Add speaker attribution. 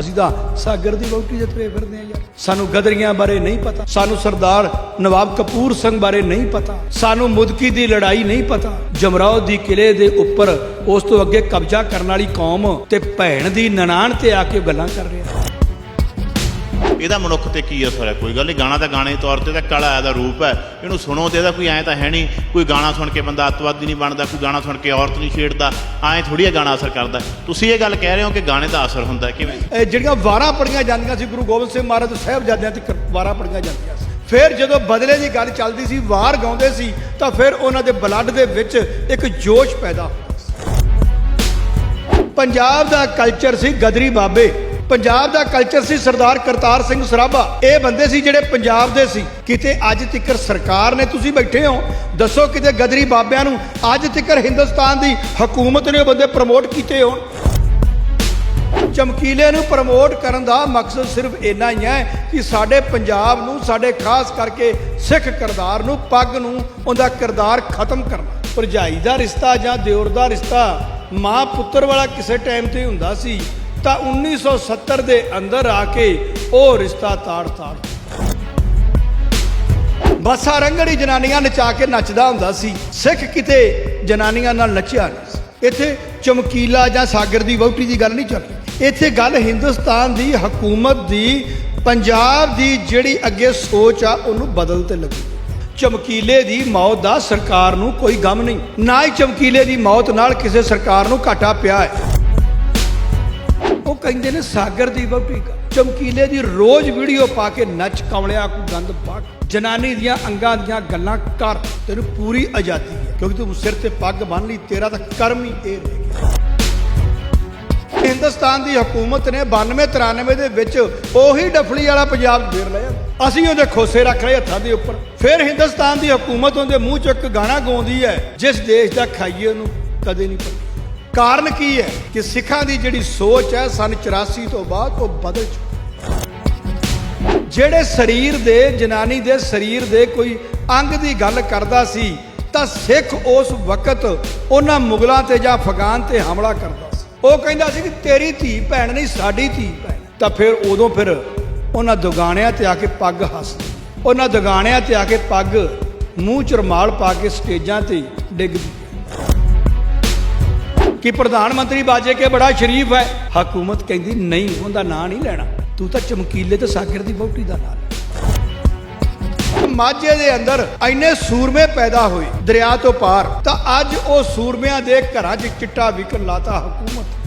Speaker 1: ਅਸੀਂ ਤਾਂ ਸਾਗਰ ਦੀ ਵਹੁਟੀ ਦੇ ਤੁਰੇ ਫਿਰਦੇ ਆ ਯਾਰ। ਸਾਨੂੰ ਗਦਰੀਆਂ ਬਾਰੇ ਨਹੀਂ ਪਤਾ, ਸਾਨੂੰ ਸਰਦਾਰ ਨਵਾਬ ਕਪੂਰ ਸਿੰਘ ਬਾਰੇ ਨਹੀਂ ਪਤਾ, ਸਾਨੂੰ ਮੁਦਕੀ ਦੀ ਲੜਾਈ ਨਹੀਂ ਪਤਾ। ਜਮਰਾਓ ਦੀ ਕਿਲੇ ਦੇ ਉੱਪਰ ਉਸ ਤੋਂ ਅੱਗੇ ਕਬਜ਼ਾ ਕਰਨ ਵਾਲੀ ਕੌਮ ਤੇ ਭੈਣ ਦੀ ਨਨਾਣ ਤੇ ਆ ਕੇ ਗੱਲਾਂ ਕਰ ਰਿਹਾ।
Speaker 2: ਇਹਦਾ ਮਨੁੱਖ ਤੇ ਕੀ ਅਸਰ ਹੈ? ਕੋਈ ਗੱਲ ਨਹੀਂ, ਗਾਣਾ ਤਾਂ ਗਾਣੇ ਤੌਰ ਤੇ ਤਾਂ ਕਲਾ ਦਾ ਰੂਪ ਹੈ। ਇਹਨੂੰ ਸੁਣੋ ਤੇ ਇਹਦਾ ਕੋਈ ਐਂ ਤਾਂ ਹੈ ਨਹੀਂ, ਕੋਈ ਗਾਣਾ ਸੁਣ ਕੇ ਬੰਦਾ ਅੱਤਵਾਦੀ ਨਹੀਂ ਬਣਦਾ, ਕੋਈ ਗਾਣਾ ਸੁਣ ਕੇ ਔਰਤ ਨਹੀਂ ਛੇੜਦਾ, ਐਂ ਥੋੜੀ ਇਹ ਗਾਣਾ ਅਸਰ ਕਰਦਾ। ਤੁਸੀਂ ਇਹ ਗੱਲ ਕਹਿ ਰਹੇ ਹੋ ਕਿ ਗਾਣੇ ਦਾ ਅਸਰ ਹੁੰਦਾ ਕਿਵੇਂ?
Speaker 1: ਜਿਹੜੀਆਂ ਵਾਰਾਂ ਪੜੀਆਂ ਜਾਂਦੀਆਂ ਸੀ, ਗੁਰੂ ਗੋਬਿੰਦ ਸਿੰਘ ਮਹਾਰਾਜ ਸਾਹਿਬਜ਼ਾਦਿਆਂ ਤੇ ਵਾਰਾਂ ਪੜੀਆਂ ਜਾਂਦੀਆਂ ਸੀ। ਫਿਰ ਜਦੋਂ ਬਦਲੇ ਦੀ ਗੱਲ ਚੱਲਦੀ ਸੀ, ਵਾਰ ਗਾਉਂਦੇ ਸੀ, ਤਾਂ ਫਿਰ ਉਹਨਾਂ ਦੇ ਬਲੱਡ ਦੇ ਵਿੱਚ ਇੱਕ ਜੋਸ਼ ਪੈਦਾ ਸੀ। ਪੰਜਾਬ ਦਾ ਕਲਚਰ ਸੀ ਗਦਰੀ ਬਾਬੇ। ਪੰਜਾਬ ਦਾ ਕਲਚਰ ਸੀ ਸਰਦਾਰ ਕਰਤਾਰ ਸਿੰਘ ਸਰਾਭਾ। ਇਹ ਬੰਦੇ ਸੀ ਜਿਹੜੇ ਪੰਜਾਬ ਦੇ ਸੀ। ਕਿਤੇ ਅੱਜ ਤੱਕ ਸਰਕਾਰ ਨੇ ਤੁਸੀਂ ਬੈਠੇ ਹੋ, ਦੱਸੋ ਕਿਤੇ ਗਦਰੀ ਬਾਬਿਆਂ ਨੂੰ ਅੱਜ ਤੱਕ ਹਿੰਦੁਸਤਾਨ ਦੀ ਹਕੂਮਤ ਨੇ ਉਹ ਬੰਦੇ ਪ੍ਰਮੋਟ ਕੀਤੇ ਹੋਣ? ਚਮਕੀਲੇ ਨੂੰ ਪ੍ਰਮੋਟ ਕਰਨ ਦਾ ਮਕਸਦ ਸਿਰਫ ਇੰਨਾ ਹੀ ਹੈ ਕਿ ਸਾਡੇ ਪੰਜਾਬ ਨੂੰ, ਸਾਡੇ ਖਾਸ ਕਰਕੇ ਸਿੱਖ ਕਿਰਦਾਰ ਨੂੰ, ਪੱਗ ਨੂੰ, ਉਹਦਾ ਕਿਰਦਾਰ ਖਤਮ ਕਰਨਾ। ਭਰਜਾਈ ਦਾ ਰਿਸ਼ਤਾ ਜਾਂ ਦਿਓਰ ਦਾ ਰਿਸ਼ਤਾ ਮਾਂ ਪੁੱਤਰ ਵਾਲਾ ਕਿਸੇ ਟਾਈਮ ਤੇ ਹੁੰਦਾ ਸੀ। ਤਾਂ 1970 ਦੇ ਅੰਦਰ ਆ ਕੇ ਉਹ ਰਿਸ਼ਤਾ ਤਾੜ ਤਾੜ ਬਸਾ ਰੰਗੜੀ ਜਨਾਨੀਆਂ ਨਚਾ ਕੇ ਨੱਚਦਾ ਹੁੰਦਾ ਸੀ। ਸਿੱਖ ਕਿਤੇ ਜਨਾਨੀਆਂ ਨਾਲ ਨੱਚਿਆ ਨਹੀਂ ਸੀ। ਇੱਥੇ ਚਮਕੀਲਾ ਜਾਂ ਸਾਗਰ ਦੀ ਵਹੁਟੀ ਦੀ ਗੱਲ ਨਹੀਂ ਚੱਲਦੀ। ਇੱਥੇ ਗੱਲ ਹਿੰਦੁਸਤਾਨ ਦੀ ਹਕੂਮਤ ਦੀ, ਪੰਜਾਬ ਦੀ ਜਿਹੜੀ ਅੱਗੇ ਸੋਚ ਆ, ਉਹਨੂੰ ਬਦਲ ਤੇ ਲੱਗੀ। ਚਮਕੀਲੇ ਦੀ ਮੌਤ ਦਾ ਸਰਕਾਰ ਨੂੰ ਕੋਈ ਗਮ ਨਹੀਂ। ਨਾ ਹੀ ਚਮਕੀਲੇ ਦੀ ਮੌਤ ਨਾਲ ਕਿਸੇ ਸਰਕਾਰ ਨੂੰ ਘਾਟਾ ਪਿਆ ਹੈ। ਉਹ ਕਹਿੰਦੇ ਨੇ, ਸਾਗਰ ਦੀ ਵਹੁਟੀ ਕਰ ਚਮਕੀਲੇ ਦੀ ਰੋਜ਼ ਵੀਡੀਓ ਪਾ ਕੇ ਨੱਚ ਕਮਲਿਆ ਕੋ ਗੰਦ ਪਾ ਜਨਾਨੀ ਦੀਆਂ ਅੰਗਾਂ ਦੀਆਂ ਗੱਲਾਂ ਕਰ, ਤੈਨੂੰ ਪੂਰੀ ਆਜ਼ਾਦੀ ਹੈ, ਕਿਉਂਕਿ ਤੂੰ ਸਿਰ ਤੇ ਪੱਗ ਬੰਨ ਲਈ, ਤੇਰਾ ਤਾਂ ਕਰਮ ਹੀ ਇਹ ਰਹਿ ਗਿਆ। ਹਿੰਦੁਸਤਾਨ ਦੀ ਹਕੂਮਤ ਨੇ 92 93 ਦੇ ਵਿੱਚ ਉਹੀ ਡਫਲੀ ਵਾਲਾ ਪੰਜਾਬ ਫੇਰ ਲਿਆ। ਅਸੀਂ ਉਹਦੇ ਖੋਸੇ ਰੱਖ ਲਏ ਹੱਥਾਂ ਦੇ ਉੱਪਰ। ਫਿਰ ਹਿੰਦੁਸਤਾਨ ਦੀ ਹਕੂਮਤ ਉਹਦੇ ਮੂੰਹ ਚੋਂ ਇੱਕ ਗਾਣਾ ਗਾਉਂਦੀ ਹੈ, ਜਿਸ ਦੇਸ਼ ਦਾ ਖਾਈਏ ਉਹਨੂੰ ਕਦੇ ਨਹੀਂ ਪਤਾ। ਕਾਰਨ ਕੀ ਹੈ ਕਿ ਸਿੱਖਾਂ ਦੀ ਜਿਹੜੀ ਸੋਚ ਹੈ ਸਨ 84 ਤੋਂ ਬਾਅਦ ਉਹ ਬਦਲ ਚੁੱਕੀ ਜਿਹੜੇ ਸਰੀਰ ਦੇ, ਜਨਾਨੀ ਦੇ ਸਰੀਰ ਦੇ ਕੋਈ ਅੰਗ ਦੀ ਗੱਲ ਕਰਦਾ ਸੀ, ਤਾਂ ਸਿੱਖ ਉਸ ਵਕਤ ਉਹਨਾਂ ਮੁਗਲਾਂ ਤੇ ਜਾਂ ਫਗਾਨ ਤੇ ਹਮਲਾ ਕਰਦਾ ਸੀ। ਉਹ ਕਹਿੰਦਾ ਸੀ ਕਿ ਤੇਰੀ ਧੀ ਭੈਣ ਨਹੀਂ, ਸਾਡੀ ਧੀ ਭੈਣ। ਤਾਂ ਫਿਰ ਉਦੋਂ ਫਿਰ ਉਹਨਾਂ ਦੁਗਾਣਿਆਂ ਤੇ ਆ ਕੇ ਪੱਗ ਹੱਸਦੀ ਉਹਨਾਂ ਦੁਗਾਣਿਆਂ ਤੇ ਆ ਕੇ ਪੱਗ ਮੂੰਹ ਚ ਪਾ ਕੇ ਸਟੇਜਾਂ ਤੇ ਡਿੱਗਦੀ ਕਿ ਪ੍ਰਧਾਨ ਮੰਤਰੀ ਬਾਜੇ ਕੇ ਬੜਾ ਸ਼ਰੀਫ ਹੈ। ਹਕੂਮਤ ਕਹਿੰਦੀ, ਨਹੀਂ, ਉਹਦਾ ਨਾਂ ਨਹੀਂ ਲੈਣਾ। ਤੂੰ ਤਾਂ ਚਮਕੀਲੇ ਤੇ ਸਾਗਰ ਦੀ ਵਹੁਟੀ ਦਾ ਨਾਂ ਲੈ। ਮਾਝੇ ਦੇ ਅੰਦਰ ਇੰਨੇ ਸੂਰਮੇ ਪੈਦਾ ਹੋਏ ਦਰਿਆ ਤੋਂ ਪਾਰ, ਤਾਂ ਅੱਜ ਉਹ ਸੂਰਮਿਆਂ ਦੇ ਘਰਾਂ 'ਚ ਚਿੱਟਾ ਵਿਕਣ ਲਾਤਾ ਹਕੂਮਤ।